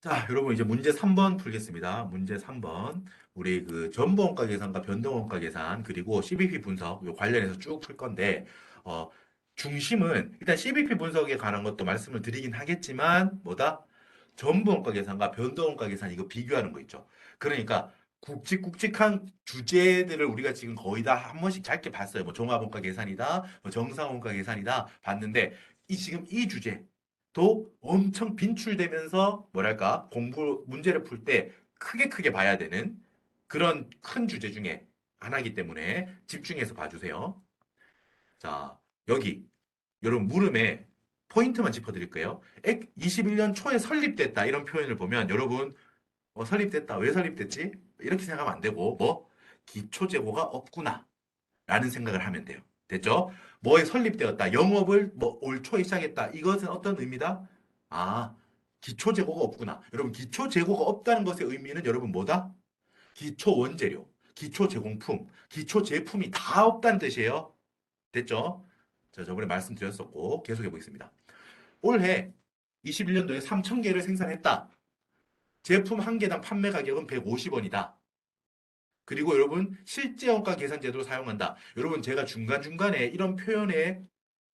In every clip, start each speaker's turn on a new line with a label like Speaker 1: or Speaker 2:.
Speaker 1: 자, 여러분 이제 문제 3번 풀겠습니다. 문제 3번. 우리 그 전부원가 계산과 변동원가 계산 그리고 CBP 분석 요 관련해서 쭉 풀 건데 어 중심은 일단 CBP 분석에 관한 것도 말씀을 드리긴 하겠지만 뭐다? 전부원가 계산과 변동원가 계산 이거 비교하는 거 있죠. 그러니까 굵직굵직한 주제들을 우리가 지금 거의 다 한 번씩 짧게 봤어요. 뭐 종합원가 계산이다, 뭐 정상원가 계산이다 봤는데 이 지금 이 주제 도 엄청 빈출되면서 뭐랄까 공부 문제를 풀 때 크게 크게 봐야 되는 그런 큰 주제 중에 하나이기 때문에 집중해서 봐주세요. 자 여기 여러분 물음에 포인트만 짚어드릴게요. 액 21년 초에 설립됐다 이런 표현을 보면 여러분 어, 설립됐다 왜 설립됐지 이렇게 생각하면 안 되고 뭐 기초재고가 없구나 라는 생각을 하면 돼요. 됐죠? 뭐에 설립되었다. 영업을 뭐 올 초에 시작했다. 이것은 어떤 의미다? 아, 기초 재고가 없구나. 여러분, 기초 재고가 없다는 것의 의미는 여러분 뭐다? 기초 원재료, 기초 제공품, 기초 제품이 다 없다는 뜻이에요. 됐죠? 자, 저번에 말씀드렸었고 계속해 보겠습니다. 올해 21년도에 3,000개를 생산했다. 제품 한 개당 판매 가격은 150원이다. 그리고 여러분 실제 원가 계산 제도를 사용한다. 여러분 제가 중간중간에 이런 표현에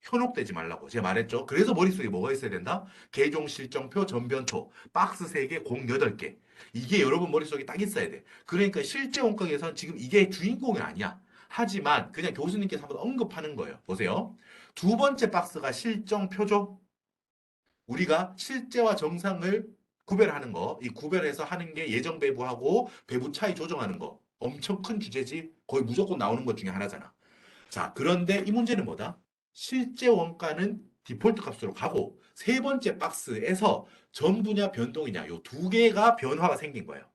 Speaker 1: 현혹되지 말라고 제가 말했죠. 그래서 머릿속에 뭐가 있어야 된다? 개종 실정표 전변초 박스 3개 공 8개 이게 여러분 머릿속에 딱 있어야 돼. 그러니까 실제 원가 계산 지금 이게 주인공이 아니야. 하지만 그냥 교수님께서 한번 언급하는 거예요. 보세요. 두 번째 박스가 실정표죠. 우리가 실제와 정상을 구별하는 거, 이 구별해서 하는 게 예정 배부하고 배부 차이 조정하는 거. 엄청 큰 주제지. 거의 무조건 나오는 것 중에 하나잖아. 자, 그런데 이 문제는 뭐다? 실제 원가는 디폴트 값으로 가고 세 번째 박스에서 전부냐 변동이냐 요 두 개가 변화가 생긴 거예요.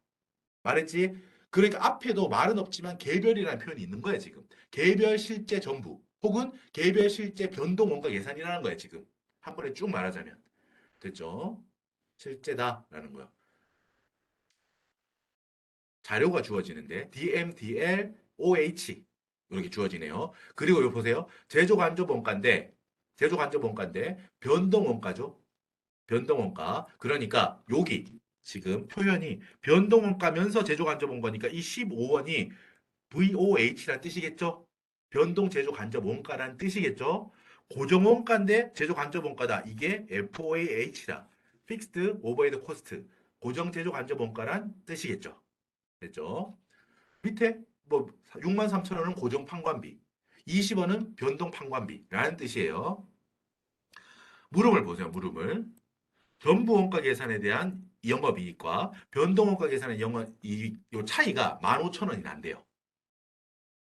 Speaker 1: 말했지? 그러니까 앞에도 말은 없지만 개별이라는 표현이 있는 거야, 지금. 개별 실제 전부 혹은 개별 실제 변동 원가 예산이라는 거야, 지금. 한 번에 쭉 말하자면. 됐죠? 실제다라는 거야. 자료가 주어지는데 DMDL OH 이렇게 주어지네요. 그리고 여기 보세요. 제조 간접 원가인데 제조 간접 원가인데 변동 원가죠. 변동 원가. 그러니까 여기 지금 표현이 변동 원가면서 제조 간접 원가니까 이 15원이 VOH란 뜻이겠죠? 변동 제조 간접 원가란 뜻이겠죠? 고정 원가인데 제조 간접 원가다. 이게 FOAH다. Fixed Overhead Cost. 고정 제조 간접 원가란 뜻이겠죠? 됐죠? 밑에 뭐 6만 3천 원은 고정 판관비, 20원은 변동 판관비라는 뜻이에요. 물음을 보세요. 물음을. 전부 원가 계산에 대한 영업이익과 변동 원가 계산의 영업이익 요 차이가 15,000원이 난대요.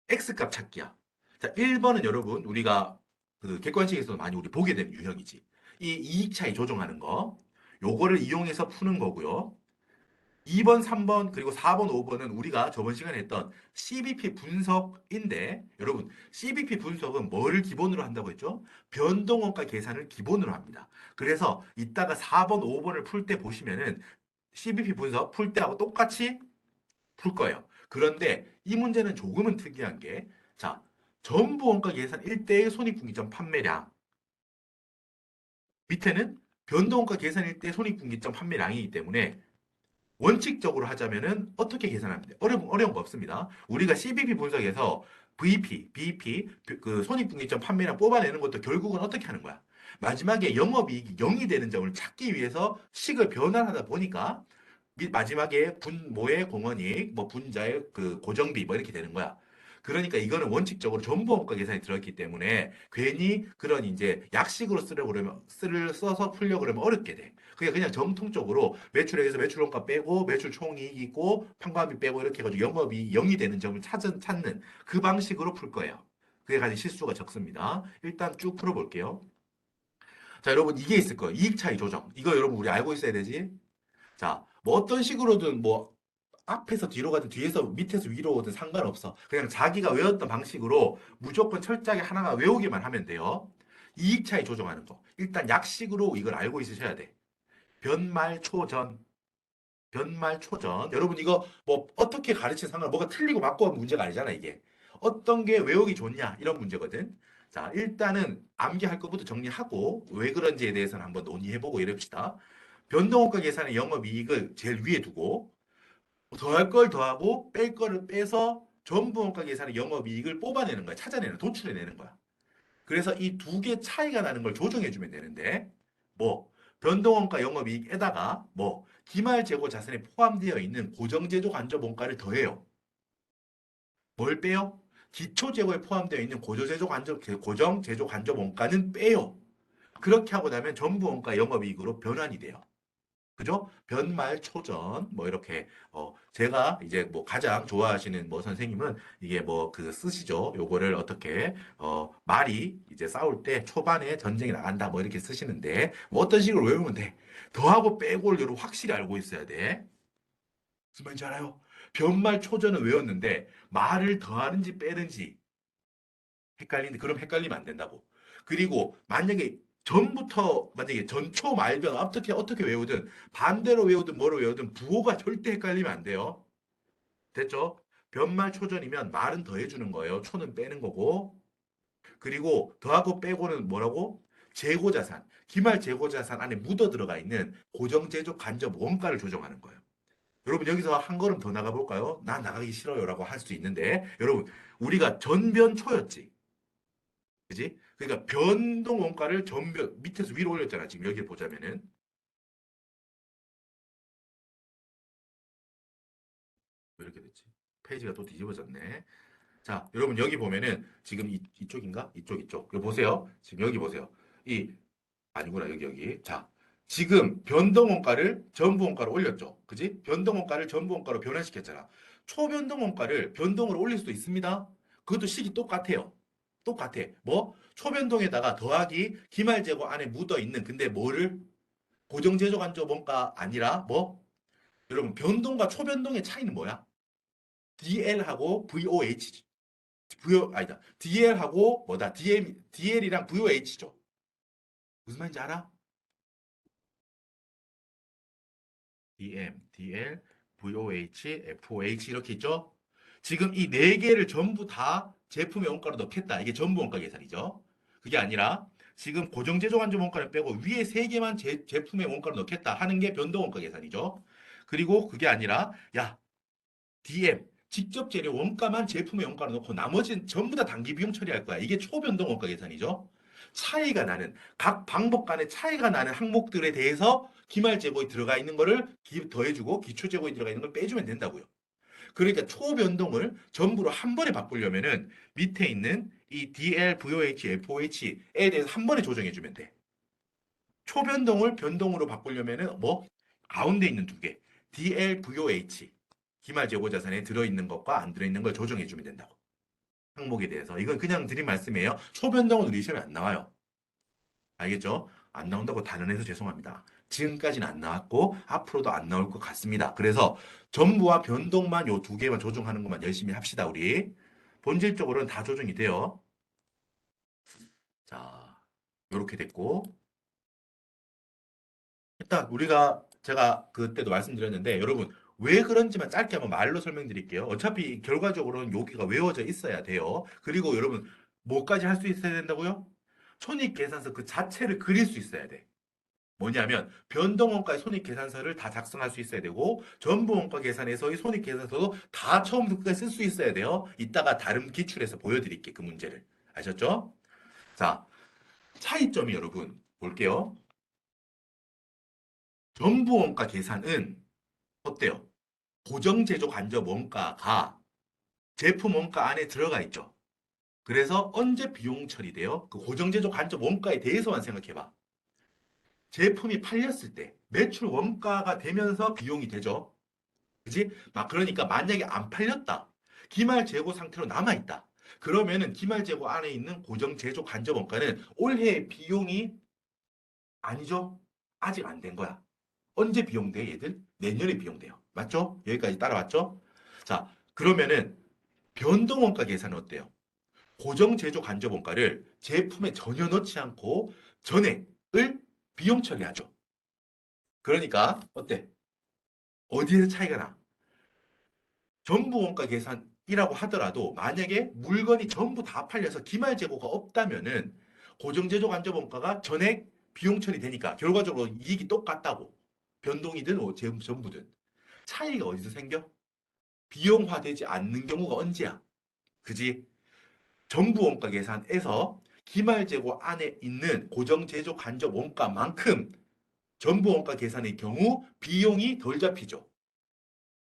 Speaker 1: X값 찾기야. 자, 1번은 여러분 우리가 그 객관식에서 많이 우리 보게 되는 유형이지. 이 이익 차이 조정하는 거. 요거를 이용해서 푸는 거고요. 2번, 3번, 그리고 4번, 5번은 우리가 저번 시간에 했던 CBP 분석인데, 여러분, CBP 분석은 뭐를 기본으로 한다고 했죠? 변동원가 계산을 기본으로 합니다. 그래서 이따가 4번, 5번을 풀 때 보시면은 CBP 분석 풀 때하고 똑같이 풀 거예요. 그런데 이 문제는 조금은 특이한 게, 자, 전부 원가 계산 1대의 손익분기점 판매량. 밑에는 변동원가 계산 1대 손익분기점 판매량이기 때문에 원칙적으로 하자면은 어떻게 계산합니다. 어려운 어려운 거 없습니다. 우리가 CBP 분석에서 VP, BP 그 손익분기점 판매량 뽑아내는 것도 결국은 어떻게 하는 거야? 마지막에 영업이익이 0이 되는 점을 찾기 위해서 식을 변환하다 보니까 미- 마지막에 분모의 공원이익, 뭐 분자의 그 고정비 뭐 이렇게 되는 거야. 그러니까 이거는 원칙적으로 전부 원가 계산이 들어있기 때문에 괜히 그런 이제 약식으로 쓰려고 그러면 쓰를 써서 풀려고 그러면 어렵게 돼. 그게 그냥 정통적으로 매출액에서 매출 원가 빼고 매출 총이익이 있고 판관비 빼고 이렇게 해가지고 영업이 0이 되는 점을 찾은, 찾는 그 방식으로 풀 거예요. 그게 가장 실수가 적습니다. 일단 쭉 풀어볼게요. 자, 여러분 이게 있을 거예요. 이익 차이 조정. 이거 여러분 우리 알고 있어야 되지? 자, 뭐 어떤 식으로든 뭐 앞에서 뒤로 가든 뒤에서 밑에서 위로 오든 상관없어. 그냥 자기가 외웠던 방식으로 무조건 철저하게 하나가 외우기만 하면 돼요. 이익 차이 조정하는 거. 일단 약식으로 이걸 알고 있으셔야 돼. 변말 초전. 변말 초전. 여러분 이거 뭐 어떻게 가르치는 상관 뭐가 틀리고 맞고 하는 문제가 아니잖아 이게. 어떤 게 외우기 좋냐 이런 문제거든. 자 일단은 암기할 것부터 정리하고 왜 그런지에 대해서는 한번 논의해보고 이럽시다. 변동원가 계산의 영업이익을 제일 위에 두고 더할 걸 더하고 뺄 거를 빼서 전부 원가 계산의 영업이익을 뽑아내는 거야. 찾아내는, 도출해내는 거야. 그래서 이 두 개 차이가 나는 걸 조정해주면 되는데 뭐 변동원가 영업이익에다가 뭐 기말 재고 자산에 포함되어 있는 고정제조 간접 원가를 더해요. 뭘 빼요? 기초 재고에 포함되어 있는 고정제조 간접 고정 제조 간접 원가는 빼요. 그렇게 하고 나면 전부 원가 영업이익으로 변환이 돼요. 그죠? 변말 초전 뭐 이렇게 어 제가 이제 뭐 가장 좋아하시는 뭐 선생님은 이게 뭐 그 쓰시죠. 요거를 어떻게 어 말이 이제 싸울 때 초반에 전쟁이 나간다 뭐 이렇게 쓰시는데 뭐 어떤 식으로 외우면 돼. 더하고 빼고를 확실히 알고 있어야 돼. 무슨 말인지 알아요? 변말 초전은 외웠는데 말을 더하는지 빼는지 헷갈리는데 그럼 헷갈리면 안 된다고. 그리고 만약에 전부터 만약에 전초 말변 어떻게 어떻게 외우든 반대로 외우든 뭐로 외우든 부호가 절대 헷갈리면 안 돼요. 됐죠? 변말 초전이면 말은 더해주는 거예요. 초는 빼는 거고. 그리고 더하고 빼고는 뭐라고? 재고자산. 기말 재고자산 안에 묻어 들어가 있는 고정제조 간접 원가를 조정하는 거예요. 여러분 여기서 한 걸음 더 나가 볼까요? 나 나가기 싫어요 라고 할 수 있는데 여러분 우리가 전변초였지. 그지? 그러니까 변동 원가를 전변 밑에서 위로 올렸잖아. 지금 여기 보자면은 왜 이렇게 됐지? 페이지가 또 뒤집어졌네. 자, 여러분 여기 보면은 지금 이, 이쪽인가? 이쪽 이쪽. 여기 보세요. 지금 여기 보세요. 이 아니구나 여기 여기. 자, 지금 변동 원가를 전부 원가로 올렸죠. 그지? 변동 원가를 전부 원가로 변환시켰잖아. 초변동 원가를 변동으로 올릴 수도 있습니다. 그것도 식이 똑같아요. 똑같아. 뭐? 초변동에다가 더하기 기말재고 안에 묻어 있는 근데 뭐를 고정제조 간접 원가 아니라 뭐? 여러분 변동과 초변동의 차이는 뭐야? DL하고 VOH VO 아니다. DL하고 뭐다? DL DL이랑 VOH죠. 무슨 말인지 알아? DM, DL, VOH, FOH 이렇게 있죠? 지금 이 네 개를 전부 다 제품의 원가로 넣겠다. 이게 전부 원가 계산이죠. 그게 아니라 지금 고정 제조 간접 원가를 빼고 위에 세 개만 제, 제품의 원가로 넣겠다 하는 게 변동 원가 계산이죠. 그리고 그게 아니라 야 DM 직접 재료 원가만 제품의 원가로 넣고 나머지는 전부 다 단기 비용 처리할 거야. 이게 초변동 원가 계산이죠. 차이가 나는 각 방법 간의 차이가 나는 항목들에 대해서 기말 재고에 들어가 있는 거를 기- 더해주고 기초 재고에 들어가 있는 걸 빼주면 된다고요. 그러니까 초변동을 전부로 한 번에 바꾸려면은 밑에 있는 이 DL, VOH, FOH에 대해서 한 번에 조정해주면 돼. 초변동을 변동으로 바꾸려면은 뭐 가운데 있는 두 개, DL, VOH 기말 재고 자산에 들어있는 것과 안 들어있는 걸 조정해주면 된다고. 항목에 대해서 이건 그냥 드린 말씀이에요. 초변동은 우리 시험에 안 나와요. 알겠죠? 안 나온다고 단언해서 죄송합니다. 지금까지는 안 나왔고 앞으로도 안 나올 것 같습니다. 그래서 전부와 변동만 요 두 개만 조정하는 것만 열심히 합시다, 우리. 본질적으로는 다 조정이 돼요. 자, 요렇게 됐고. 일단 우리가 제가 그때도 말씀드렸는데 여러분 왜 그런지만 짧게 한번 말로 설명드릴게요. 어차피 결과적으로는 여기가 외워져 있어야 돼요. 그리고 여러분 뭐까지 할 수 있어야 된다고요? 손익 계산서 그 자체를 그릴 수 있어야 돼. 뭐냐면 변동원가의 손익계산서를 다 작성할 수 있어야 되고 전부원가 계산에서의 손익계산서도 다 처음부터 쓸 수 있어야 돼요. 이따가 다른 기출에서 보여드릴게 그 문제를 아셨죠? 자 차이점이 여러분 볼게요. 전부원가 계산은 어때요? 고정제조 간접 원가가 제품 원가 안에 들어가 있죠. 그래서 언제 비용 처리돼요? 그 고정제조 간접 원가에 대해서만 생각해봐. 제품이 팔렸을 때 매출 원가가 되면서 비용이 되죠. 그지? 막 그러니까 만약에 안 팔렸다. 기말 재고 상태로 남아 있다. 그러면은 기말 재고 안에 있는 고정 제조 간접 원가는 올해 비용이 아니죠. 아직 안 된 거야. 언제 비용돼 얘들? 내년에 비용돼요. 맞죠? 여기까지 따라왔죠? 자, 그러면은 변동 원가 계산은 어때요? 고정 제조 간접 원가를 제품에 전혀 넣지 않고 전액을 비용 처리하죠. 그러니까 어때? 어디에서 차이가 나? 전부 원가 계산이라고 하더라도 만약에 물건이 전부 다 팔려서 기말 재고가 없다면은 고정 제조 간접 원가가 전액 비용 처리되니까 결과적으로 이익이 똑같다고. 변동이든 뭐 제- 전부든 차이가 어디서 생겨? 비용화되지 않는 경우가 언제야? 그지? 정부 원가 계산에서 기말재고 안에 있는 고정제조 간접 원가만큼 전부 원가 계산의 경우 비용이 덜 잡히죠.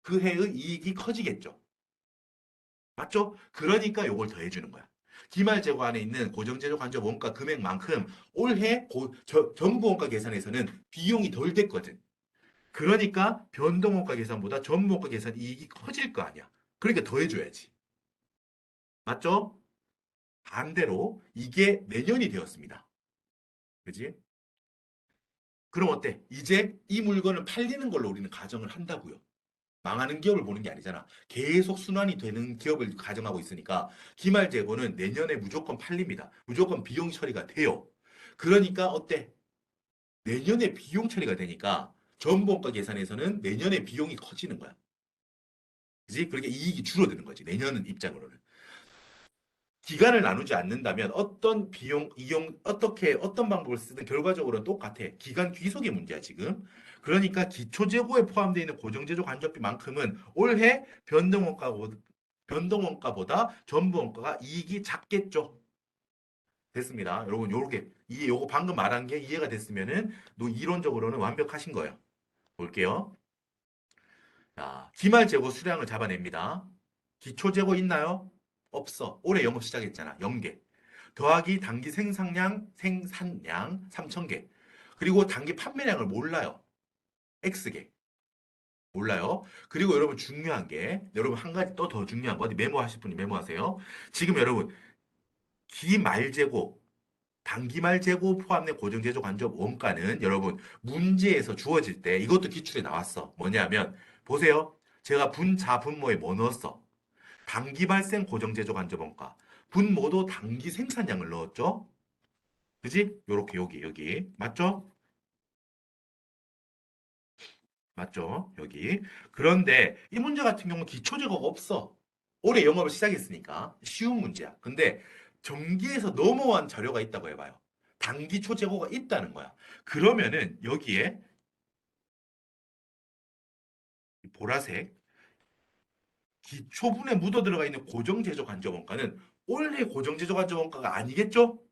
Speaker 1: 그 해의 이익이 커지겠죠. 맞죠? 그러니까 요걸 더해주는 거야. 기말재고 안에 있는 고정제조 간접 원가 금액만큼 올해 고, 저, 전부 원가 계산에서는 비용이 덜 됐거든. 그러니까 변동 원가 계산보다 전부 원가 계산 이익이 커질 거 아니야. 그러니까 더해줘야지. 맞죠? 반대로 이게 내년이 되었습니다. 그지? 그럼 어때? 이제 이 물건을 팔리는 걸로 우리는 가정을 한다고요. 망하는 기업을 보는 게 아니잖아. 계속 순환이 되는 기업을 가정하고 있으니까 기말 재고는 내년에 무조건 팔립니다. 무조건 비용 처리가 돼요. 그러니까 어때? 내년에 비용 처리가 되니까 전본가 계산에서는 내년에 비용이 커지는 거야. 그지? 그러니까 이익이 줄어드는 거지. 내년은 입장으로는. 기간을 나누지 않는다면 어떤 비용, 이용, 어떻게, 어떤 방법을 쓰든 결과적으로는 똑같아. 기간 귀속의 문제야, 지금. 그러니까 기초재고에 포함되어 있는 고정제조 간접비만큼은 올해 변동원가보다, 변동원가보다 전부원가가 이익이 작겠죠. 됐습니다. 여러분, 요렇게, 이, 요거 방금 말한 게 이해가 됐으면은, 노 이론적으로는 완벽하신 거예요. 볼게요. 자, 기말 재고 수량을 잡아냅니다. 기초 재고 있나요? 없어. 올해 영업 시작했잖아. 0개. 더하기 단기 생산량, 생산량 3,000개. 그리고 단기 판매량을 몰라요. X개. 몰라요. 그리고 여러분 중요한 게, 여러분 한 가지 또 더 중요한 거, 어디 메모하실 분이 메모하세요. 지금 여러분, 기말 재고, 단기말 재고 포함된 고정제조 간접 원가는 여러분 문제에서 주어질 때 이것도 기출에 나왔어. 뭐냐면, 보세요. 제가 분자 분모에 뭐 넣었어? 단기 발생 고정제조 간접 원가. 분모도 단기 생산량을 넣었죠? 그지? 요렇게 여기 여기 맞죠? 맞죠? 여기. 그런데 이 문제 같은 경우는 기초 제거가 없어. 올해 영업을 시작했으니까 쉬운 문제야. 근데 정기에서 넘어온 자료가 있다고 해봐요. 단기 초재고가 있다는 거야. 그러면은 여기에 이 보라색 기초분에 묻어 들어가 있는 고정제조 간접 원가는 올해 고정제조 간접 원가가 아니겠죠?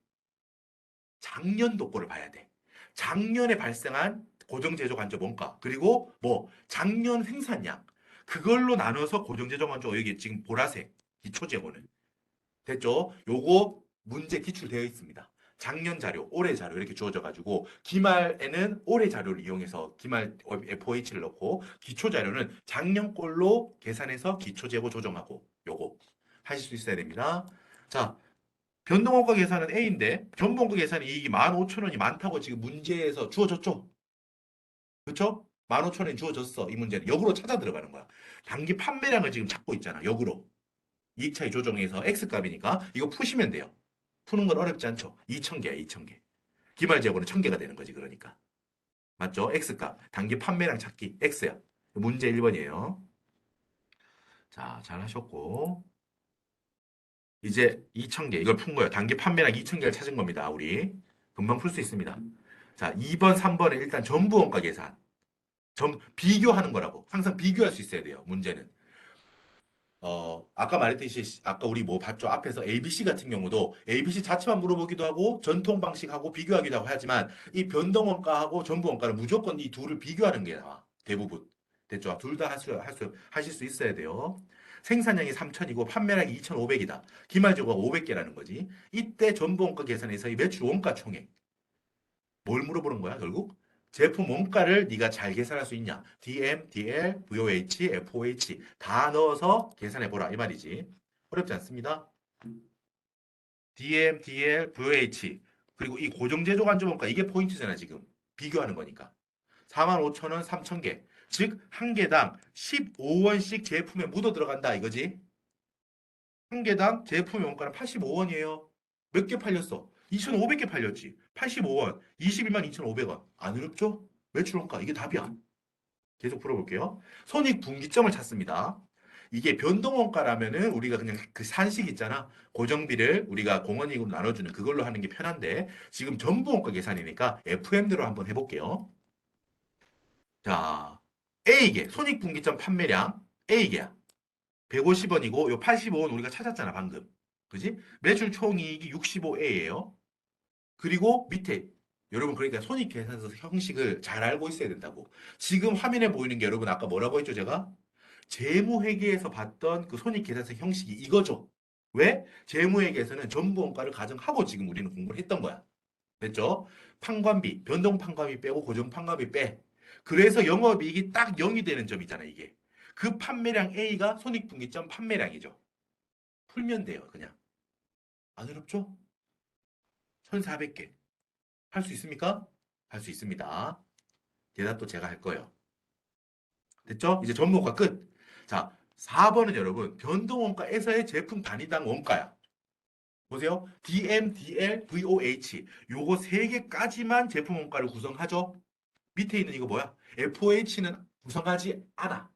Speaker 1: 작년도 거를 봐야 돼. 작년에 발생한 고정제조 간접 원가 그리고 뭐 작년 생산량 그걸로 나눠서 고정제조 간접 여기 지금 보라색 기초재고는 됐죠? 요거 문제 기출되어 있습니다. 작년 자료, 올해 자료 이렇게 주어져 가지고 기말에는 올해 자료를 이용해서 기말 FOH를 넣고 기초 자료는 작년 꼴로 계산해서 기초 재고 조정하고 요거 하실 수 있어야 됩니다. 자, 변동원가 계산은 A인데 변동원가 계산 이익이 15,000원이 많다고 지금 문제에서 주어졌죠? 그렇죠? 15,000원이 주어졌어. 이 문제는 역으로 찾아 들어가는 거야. 단기 판매량을 지금 찾고 있잖아. 역으로. 이익 차이 조정해서 X값이니까 이거 푸시면 돼요. 푸는 건 어렵지 않죠. 2,000개야, 2,000개. 기말 재고는 1,000개가 되는 거지, 그러니까. 맞죠? X값. 단기 판매량 찾기. X야. 문제 1번이에요. 자, 잘 하셨고. 이제 2,000개. 이걸 푼 거예요. 단기 판매량 2,000개를 찾은 겁니다, 우리. 금방 풀 수 있습니다. 자, 2번, 3번은 일단 전부 원가 계산. 전, 비교하는 거라고. 항상 비교할 수 있어야 돼요, 문제는. 어, 아까 말했듯이, 아까 우리 뭐 봤죠? 앞에서 ABC 같은 경우도 ABC 자체만 물어보기도 하고, 전통 방식하고 비교하기도 하고 하지만, 이 변동 원가하고 전부 원가는 무조건 이 둘을 비교하는 게 나와. 대부분. 됐죠? 둘다할 수, 할 수, 하실 수 있어야 돼요. 생산량이 3,000이고, 판매량이 2,500이다. 기말재고가 500개라는 거지. 이때 전부 원가 계산에서 이 매출 원가 총액. 뭘 물어보는 거야, 결국? 제품 원가를 네가 잘 계산할 수 있냐? DM, DL, VOH, FOH 다 넣어서 계산해 보라 이 말이지. 어렵지 않습니다. DM, DL, VOH 그리고 이 고정제조 간접 원가 이게 포인트잖아 지금. 비교하는 거니까. 45,000원 3,000개. 즉 한 개당 15원씩 제품에 묻어 들어간다 이거지. 한 개당 제품의 원가는 85원이에요. 몇 개 팔렸어? 2,500개 팔렸지. 85원, 21만 2,500원. 안 어렵죠? 매출 원가 이게 답이야. 계속 풀어볼게요. 손익 분기점을 찾습니다. 이게 변동 원가라면은 우리가 그냥 그 산식 있잖아. 고정비를 우리가 공원이익으로 나눠주는 그걸로 하는 게 편한데 지금 전부 원가 계산이니까 FM대로 한번 해볼게요. 자, A계 손익분기점 판매량 A계야. 150원이고 요 85원 우리가 찾았잖아 방금. 그지? 매출 총이익이 65A예요. 그리고 밑에 여러분 그러니까 손익 계산서 형식을 잘 알고 있어야 된다고. 지금 화면에 보이는 게 여러분 아까 뭐라고 했죠 제가? 재무회계에서 봤던 그 손익 계산서 형식이 이거죠. 왜? 재무회계에서는 전부원가를 가정하고 지금 우리는 공부를 했던 거야. 됐죠? 판관비, 변동 판관비 빼고 고정 판관비 빼. 그래서 영업이익이 딱 0이 되는 점이잖아 이게. 그 판매량 A가 손익분기점 판매량이죠. 풀면 돼요 그냥. 안 어렵죠? 1400개. 할 수 있습니까? 할 수 있습니다. 대답도 제가 할 거예요. 됐죠? 이제 전문가 끝. 자, 4번은 여러분 변동원가에서의 제품 단위당 원가야. 보세요. DM, DL, VOH 요거 세 개까지만 제품 원가를 구성하죠. 밑에 있는 이거 뭐야? FOH는 구성하지 않아.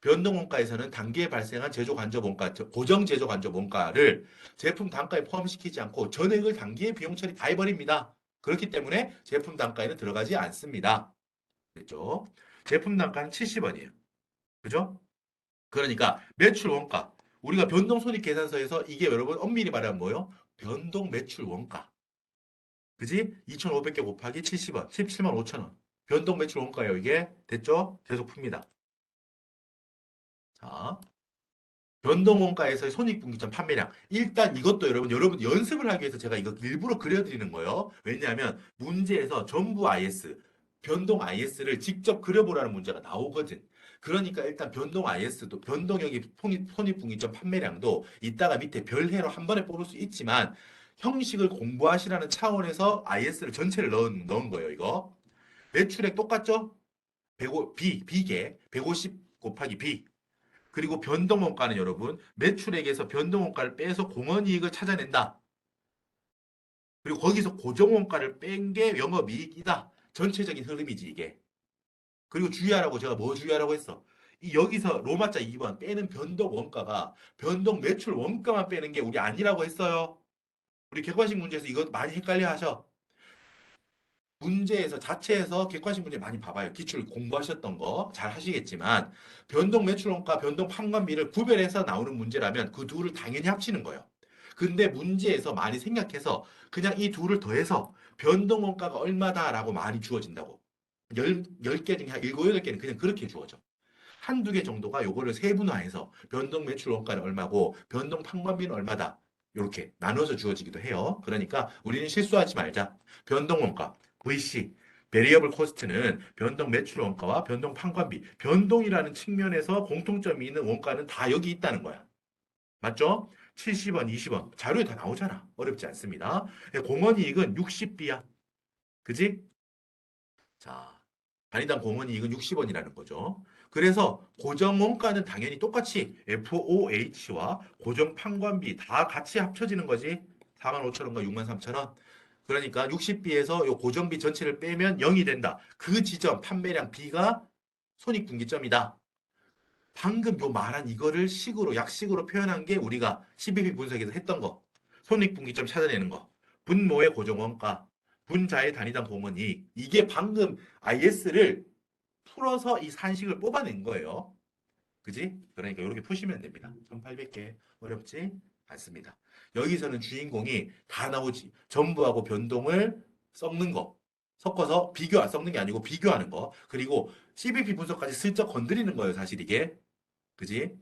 Speaker 1: 변동 원가에서는 단기에 발생한 제조 간접 원가, 저- 고정 제조 간접 원가를 제품 단가에 포함시키지 않고 전액을 단기에 비용 처리 다 해버립니다. 그렇기 때문에 제품 단가에는 들어가지 않습니다. 됐죠? 제품 단가는 70원이에요. 그죠? 그러니까 매출 원가. 우리가 변동 손익 계산서에서 이게 여러분 엄밀히 말하면 뭐예요? 변동 매출 원가. 그지? 2,500개 곱하기 70원, 17만 5천 원. 변동 매출 원가예요. 이게 됐죠? 계속 풉니다. 자, 변동 원가에서의 손익분기점 판매량. 일단 이것도 여러분, 여러분 연습을 하기 위해서 제가 이거 일부러 그려드리는 거예요. 왜냐하면 문제에서 전부 IS, 변동 IS를 직접 그려보라는 문제가 나오거든. 그러니까 일단 변동 IS도 손익- 손익분기점 판매량도 이따가 밑에 별해로 한 번에 뽑을 수 있지만 형식을 공부하시라는 차원에서 IS를 전체를 넣은, 넣은 거예요, 이거. 매출액 똑같죠? 105, B, B계 150 곱하기 B. 그리고 변동원가는 여러분 매출액에서 변동원가를 빼서 공원이익을 찾아낸다. 그리고 거기서 고정원가를 뺀 게 영업이익이다. 전체적인 흐름이지 이게. 그리고 주의하라고 제가 뭐 주의하라고 했어? 이 여기서 로마자 2번 빼는 변동 원가가 변동 매출 원가만 빼는 게 우리 아니라고 했어요. 우리 객관식 문제에서 이거 많이 헷갈려 하셔. 문제에서 자체에서 객관식 문제 많이 봐봐요. 기출 공부하셨던 거 잘 하시겠지만 변동 매출 원가, 변동 판관비를 구별해서 나오는 문제라면 그 둘을 당연히 합치는 거예요. 근데 문제에서 많이 생각해서 그냥 이 둘을 더해서 변동 원가가 얼마다라고 많이 주어진다고. 열, 열개 중에 한 일곱, 여덟 개는 그냥 그렇게 주어져. 한두 개 정도가 요거를 세분화해서 변동 매출 원가는 얼마고 변동 판관비는 얼마다. 이렇게 나눠서 주어지기도 해요. 그러니까 우리는 실수하지 말자. 변동 원가, VC, 베리어블 코스트는 변동 매출 원가와 변동 판관비, 변동이라는 측면에서 공통점이 있는 원가는 다 여기 있다는 거야. 맞죠? 70원, 20원. 자료에 다 나오잖아. 어렵지 않습니다. 공원이익은 60비야. 그지? 자, 단위당 공원이익은 60원이라는 거죠. 그래서 고정 원가는 당연히 똑같이 FOH와 고정 판관비 다 같이 합쳐지는 거지. 45,000원과 63,000원. 그러니까 60비에서 요 고정비 전체를 빼면 0이 된다. 그 지점 판매량 B가 손익분기점이다. 방금 요 말한 이거를 식으로 약식으로 표현한 게 우리가 12비 분석에서 했던 거. 손익분기점 찾아내는 거. 분모의 고정원가, 분자의 단위당 공원이익. 이게 방금 IS를 풀어서 이 산식을 뽑아낸 거예요. 그지? 그러니까 이렇게 푸시면 됩니다. 1800개 어렵지 않습니다. 여기서는 주인공이 다 나오지. 전부하고 변동을 섞는 거. 섞어서 비교, 섞는 게 아니고 비교하는 거. 그리고 CBP 분석까지 슬쩍 건드리는 거예요, 사실 이게. 그지?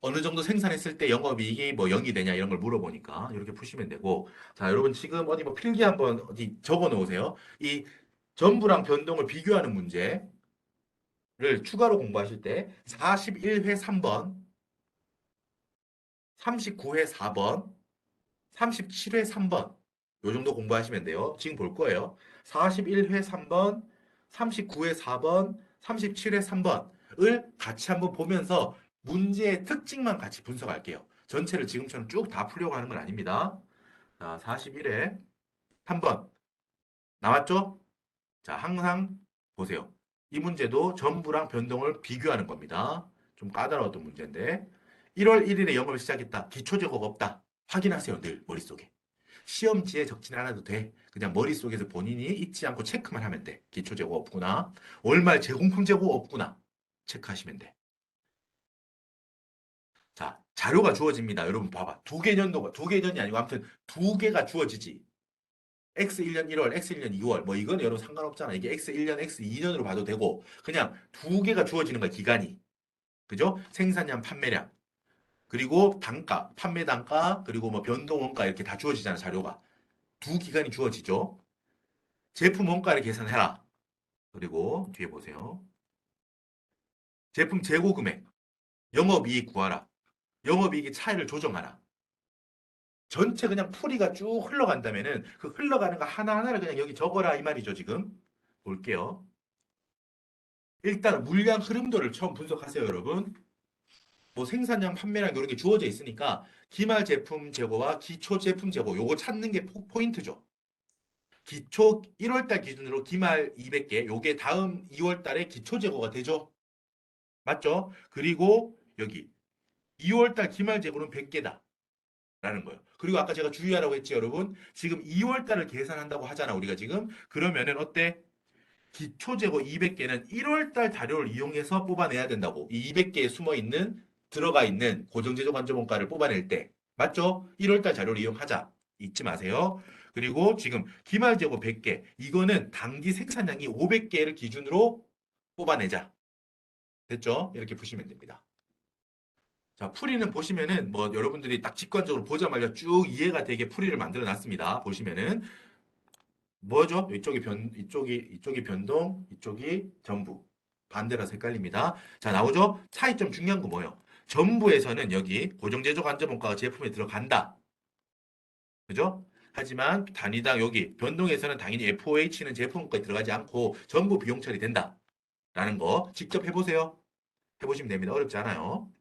Speaker 1: 어느 정도 생산했을 때 영업이익이 뭐 0이 되냐 이런 걸 물어보니까 이렇게 푸시면 되고. 자, 여러분 지금 어디 뭐 필기 한번 어디 적어 놓으세요. 이 전부랑 변동을 비교하는 문제를 추가로 공부하실 때 41회 3번, 39회 4번, 37회 3번 요 정도 공부하시면 돼요. 지금 볼 거예요. 41회 3번, 39회 4번, 37회 3번을 같이 한번 보면서 문제의 특징만 같이 분석할게요. 전체를 지금처럼 쭉 다 풀려고 하는 건 아닙니다. 자, 41회 3번 나왔죠? 자, 항상 보세요. 이 문제도 전부랑 변동을 비교하는 겁니다. 좀 까다로웠던 문제인데 1월 1일에 영업을 시작했다. 기초 제거가 없다. 확인하세요. 늘 머릿속에. 시험지에 적진 않아도 돼. 그냥 머릿속에서 본인이 잊지 않고 체크만 하면 돼. 기초 재고 없구나. 월말 제공품 재고 없구나. 체크하시면 돼. 자, 자료가 주어집니다. 여러분 봐봐. 두 개 년도가 두 개 년이 아니고 아무튼 두 개가 주어지지. X1년 1월, X1년 2월. 뭐 이건 여러분 상관없잖아. 이게 X1년, X2년으로 봐도 되고 그냥 두 개가 주어지는 거야, 기간이. 그죠? 생산량, 판매량. 그리고 단가, 판매 단가, 그리고 뭐 변동 원가 이렇게 다 주어지잖아, 자료가. 두 기간이 주어지죠. 제품 원가를 계산해라. 그리고 뒤에 보세요. 제품 재고 금액, 영업이익 구하라. 영업이익의 차이를 조정하라. 전체 그냥 풀이가 쭉 흘러간다면은 그 흘러가는 거 하나하나를 그냥 여기 적어라 이 말이죠, 지금. 볼게요. 일단 물량 흐름도를 처음 분석하세요, 여러분. 뭐 생산량, 판매량 이런 게 주어져 있으니까 기말 제품 재고와 기초 제품 재고 요거 찾는 게 포, 포인트죠. 기초 1월달 기준으로 기말 200개, 요게 다음 2월달에 기초 재고가 되죠. 맞죠? 그리고 여기 2월달 기말 재고는 100개다. 라는 거예요. 그리고 아까 제가 주의하라고 했지, 여러분. 지금 2월달을 계산한다고 하잖아, 우리가 지금. 그러면은 어때? 기초 재고 200개는 1월달 자료를 이용해서 뽑아내야 된다고. 이 200개에 숨어 있는 들어가 있는 고정제조 관점원가를 뽑아낼 때 맞죠? 1월달 자료를 이용하자. 잊지 마세요. 그리고 지금 기말 재고 100개. 이거는 당기 생산량이 500개를 기준으로 뽑아내자. 됐죠? 이렇게 보시면 됩니다. 자, 풀이는 보시면은 뭐 여러분들이 딱 직관적으로 보자마자 쭉 이해가 되게 풀이를 만들어 놨습니다. 보시면은 뭐죠? 이쪽이 변 이쪽이 이쪽이 변동, 이쪽이 전부. 반대라서 헷갈립니다. 자, 나오죠? 차이점 중요한 거 뭐예요? 전부에서는 여기 고정제조 관점원가가 제품에 들어간다. 그죠? 하지만 단위당 여기 변동에서는 당연히 FOH는 제품가에 들어가지 않고 전부 비용 처리된다. 라는 거 직접 해보세요. 해보시면 됩니다. 어렵지 않아요.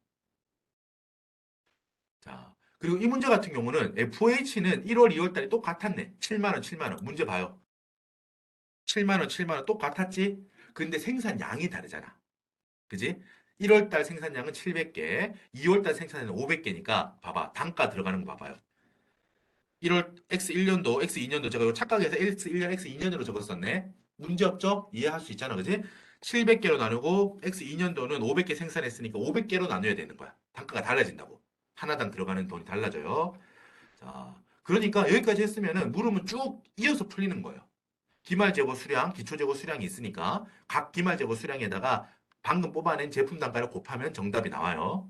Speaker 1: 자, 그리고 이 문제 같은 경우는 FOH는 1월, 2월 달에 똑같았네. 7만원, 7만원. 문제 봐요. 7만원, 7만원 똑같았지? 근데 생산량이 다르잖아. 그지? 1월 달 생산량은 700개, 2월 달 생산량은 500개니까 봐봐. 단가 들어가는 거 봐봐요. 1월 X1년도, X2년도 제가 요 착각해서 X1년, X2년으로 적었었네. 문제 없죠? 이해할 수 있잖아. 그지? 700개로 나누고 X2년도는 500개 생산했으니까 500개로 나눠야 되는 거야. 단가가 달라진다고. 하나당 들어가는 돈이 달라져요. 자, 그러니까 여기까지 했으면은 물으면 쭉 이어서 풀리는 거예요. 기말 재고 수량, 기초 재고 수량이 있으니까 각 기말 재고 수량에다가 방금 뽑아낸 제품 단가를 곱하면 정답이 나와요.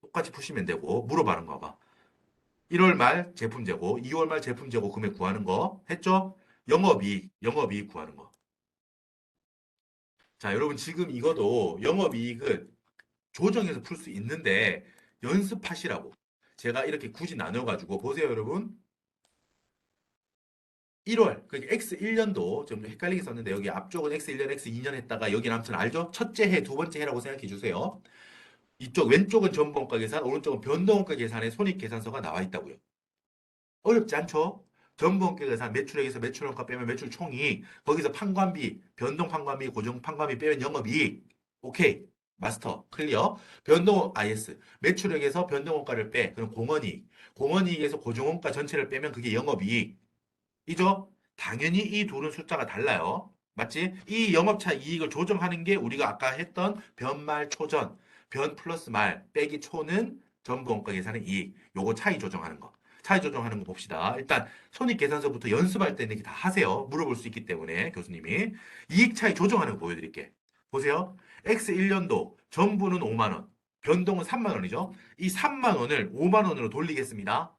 Speaker 1: 똑같이 푸시면 되고 물어봐는 거 봐. 1월 말 제품 재고, 2월 말 제품 재고 금액 구하는 거 했죠? 영업이익, 영업이익 구하는 거. 자, 여러분 지금 이거도 영업이익은 조정해서 풀 수 있는데 연습하시라고. 제가 이렇게 굳이 나눠가지고 보세요, 여러분. 1월, 그러니까 X1년도 좀 헷갈리게 썼는데 여기 앞쪽은 X1년, X2년 했다가 여기는 아무튼 알죠? 첫째 해, 두 번째 해라고 생각해 주세요. 이쪽 왼쪽은 전부원가 계산, 오른쪽은 변동원가 계산의 손익계산서가 나와 있다고요. 어렵지 않죠? 전부원가 계산, 매출액에서 매출원가 빼면 매출 총이익, 거기서 판관비, 변동 판관비, 고정 판관비 빼면 영업이익. 오케이. 마스터 클리어. 변동 IS 매출액에서 변동원가를 빼 그럼 공원이익. 공원이익에서 고정원가 전체를 빼면 그게 영업이익. 이죠? 당연히 이 둘은 숫자가 달라요. 맞지? 이 영업차 이익을 조정하는 게 우리가 아까 했던 변말 초전, 변 플러스 말 빼기 초는 전부 원가 계산의 이익. 요거 차이 조정하는 거. 차이 조정하는 거 봅시다. 일단 손익 계산서부터 연습할 때는 이렇게 다 하세요. 물어볼 수 있기 때문에 교수님이 이익 차이 조정하는 거 보여드릴게. 보세요. X1년도 전부는 5만 원, 변동은 3만 원이죠. 이 3만 원을 5만 원으로 돌리겠습니다.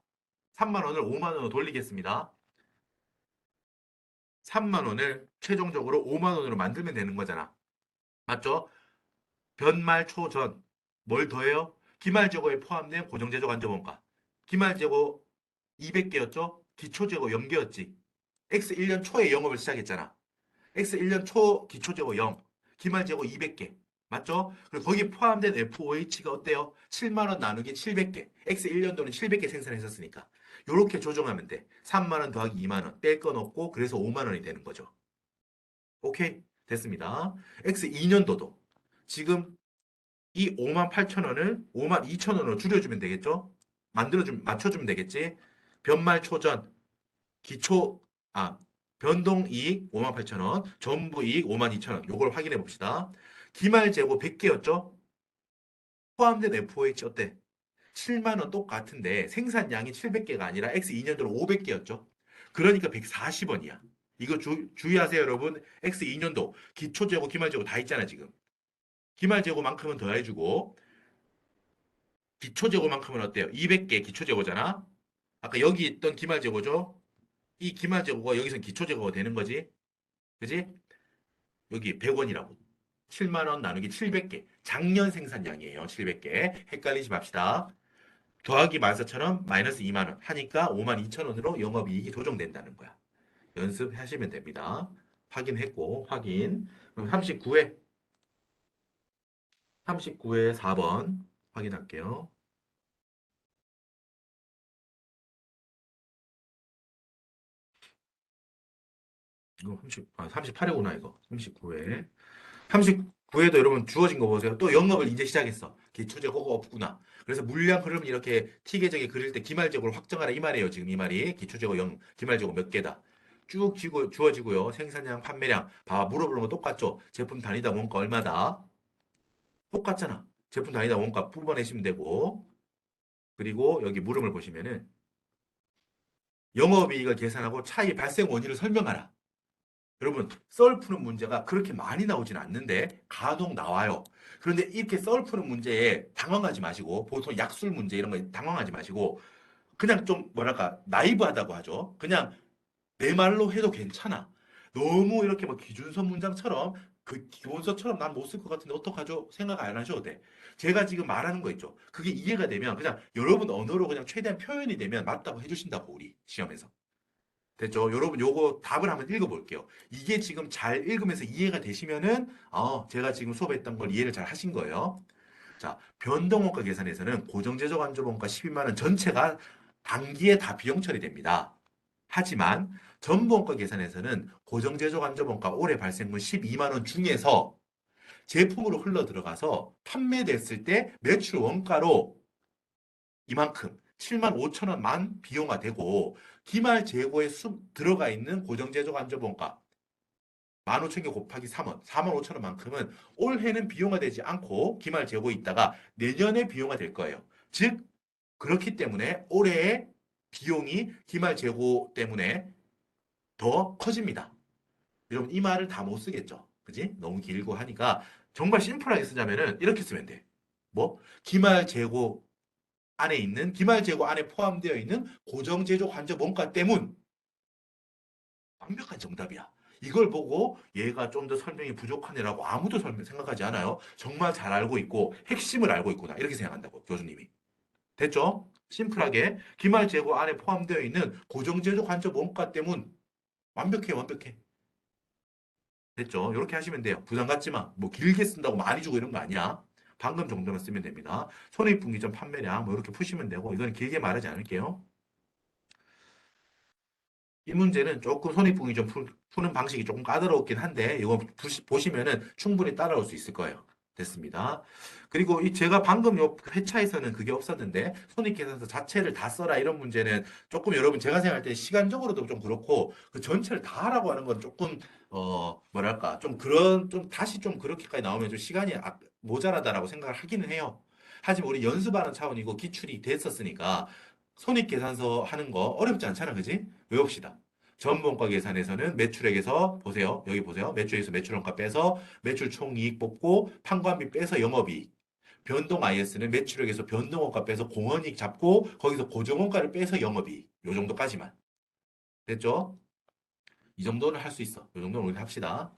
Speaker 1: 3만 원을 5만 원으로 돌리겠습니다. 3만 원을 최종적으로 5만 원으로 만들면 되는 거잖아. 맞죠? 변말 초전 뭘 더해요? 기말재고에 포함된 고정제조 관점원가. 기말재고 200개였죠? 기초재고 0개였지. X1년 초에 영업을 시작했잖아. X1년 초 기초재고 0. 기말재고 200개. 맞죠? 그리고 거기에 포함된 FOH가 어때요? 7만 원 나누기 700개. X1년도는 700개 생산했었으니까. 요렇게 조정하면 돼. 3만 원 더하기 2만 원. 뺄 건 없고 그래서 5만 원이 되는 거죠. 오케이? 됐습니다. X2년도도 지금 이 5만 8천 원을 5만 2천 원으로 줄여주면 되겠죠? 만들어주면 맞춰주면 되겠지? 변말 초전 기초 아 변동 이익 58,000원, 전부 이익 52,000원. 요걸 확인해 봅시다. 기말 재고 100개였죠? 포함된 FOH 어때? 7만 원 똑같은데 생산량이 700개가 아니라 X 2년도로 500개였죠. 그러니까 140원이야. 이거 주, 주의하세요, 여러분. X 2년도 기초 재고, 기말 재고 다 있잖아, 지금. 기말 재고만큼은 더 해주고 기초 재고만큼은 어때요? 200개 기초 재고잖아. 아까 여기 있던 기말 재고죠. 이 기말 재고가 여기서 기초 재고가 되는 거지. 그지? 여기 100원이라고. 7만 원 나누기 700개. 작년 생산량이에요. 700개. 헷갈리지 맙시다. 더하기 14,000원 마이너스 2만 원 하니까 52,000원으로 영업이익이 조정된다는 거야. 연습하시면 됩니다. 확인했고 확인. 그럼 39회 39회 4번 확인할게요. 이거 30, 아, 38회구나, 이거. 39회. 39회도 여러분 주어진 거 보세요. 또 영업을 이제 시작했어. 기초재고가 없구나. 그래서 물량 흐름 이렇게 T계적에 그릴 때 기말재고를 확정하라 이 말이에요. 지금 이 말이. 기초재고 0, 기말재고 몇 개다. 쭉 지고, 주어지고요. 생산량, 판매량. 봐봐, 물어보는 거 똑같죠? 제품 단위당 원가 얼마다? 똑같잖아. 제품 단위당 원가 뽑아내시면 되고. 그리고 여기 물음을 보시면은 영업이익을 계산하고 차이 발생 원인을 설명하라. 여러분, 썰 푸는 문제가 그렇게 많이 나오진 않는데 간혹 나와요. 그런데 이렇게 썰 푸는 문제에 당황하지 마시고 보통 약술 문제 이런 거에 당황하지 마시고 그냥 좀 뭐랄까 나이브하다고 하죠. 그냥 내 말로 해도 괜찮아. 너무 이렇게 뭐 기준서 문장처럼 그 기본서처럼 난 못 쓸 것 같은데 어떡하죠? 생각 안 하셔도 돼. 제가 지금 말하는 거 있죠. 그게 이해가 되면 그냥 여러분 언어로 그냥 최대한 표현이 되면 맞다고 해주신다고 우리 시험에서. 됐죠? 여러분 요거 답을 한번 읽어볼게요. 이게 지금 잘 읽으면서 이해가 되시면은 어, 제가 지금 수업했던 걸 이해를 잘 하신 거예요. 자, 변동원가 계산에서는 고정제조 간접원가 12만 원 전체가 단기에 다 비용 처리됩니다. 하지만 전부원가 계산에서는 고정제조 간접원가 올해 발생분 12만 원 중에서 제품으로 흘러 들어가서 판매됐을 때 매출 원가로 이만큼 7만 5천 원만 비용화 되고 기말 재고에 수, 들어가 있는 고정제조 간접원가 15,000개 곱하기 3원, 4만 5천 원만큼은 올해는 비용화 되지 않고 기말 재고에 있다가 내년에 비용화 될 거예요. 즉 그렇기 때문에 올해의 비용이 기말 재고 때문에 더 커집니다. 여러분 이 말을 다 못 쓰겠죠. 그지? 너무 길고 하니까 정말 심플하게 쓰자면은 이렇게 쓰면 돼. 뭐? 기말 재고 안에 있는 기말 재고 안에 포함되어 있는 고정 제조 관저 원가 때문 완벽한 정답이야. 이걸 보고 얘가 좀 더 설명이 부족하네라고 아무도 설명 생각하지 않아요. 정말 잘 알고 있고 핵심을 알고 있구나 이렇게 생각한다고 교수님이. 됐죠? 심플하게 기말 재고 안에 포함되어 있는 고정 제조 관저 원가 때문 완벽해 완벽해. 됐죠? 이렇게 하시면 돼요. 부담 갖지 마. 뭐 길게 쓴다고 많이 주고 이런 거 아니야. 방금 정도만 쓰면 됩니다. 손익분기 점 판매량 뭐 이렇게 푸시면 되고 이건 길게 말하지 않을게요. 이 문제는 조금 손익분기점 푸- 푸는 방식이 조금 까다롭긴 한데 이거 보시면은 충분히 따라올 수 있을 거예요. 됐습니다. 그리고 이 제가 방금 요 회차에서는 그게 없었는데 손익계산서 자체를 다 써라 이런 문제는 조금 여러분 제가 생각할 때 시간적으로도 좀 그렇고 그 전체를 다 하라고 하는 건 조금 어 뭐랄까 좀 그런 좀 다시 좀 그렇게까지 나오면 좀 시간이 아- 모자라다라고 생각을 하기는 해요. 하지만 우리 연습하는 차원이고 기출이 됐었으니까 손익계산서 하는 거 어렵지 않잖아, 그지? 외웁시다. 전본가 계산에서는 매출액에서 보세요. 여기 보세요. 매출액에서 매출원가 빼서 매출 총이익 뽑고 판관비 빼서 영업이익. 변동 IS는 매출액에서 변동원가 빼서 공원이익 잡고 거기서 고정원가를 빼서 영업이익. 요 정도까지만. 됐죠? 이 정도는 할 수 있어. 요 정도는 우리 합시다.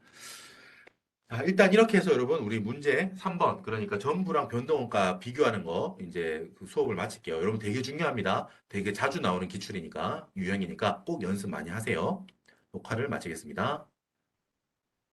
Speaker 1: 자, 일단 이렇게 해서 여러분 우리 문제 3번 그러니까 전부랑 변동원가 비교하는 거 이제 그 수업을 마칠게요. 여러분 되게 중요합니다. 되게 자주 나오는 기출이니까 유형이니까 꼭 연습 많이 하세요. 녹화를 마치겠습니다.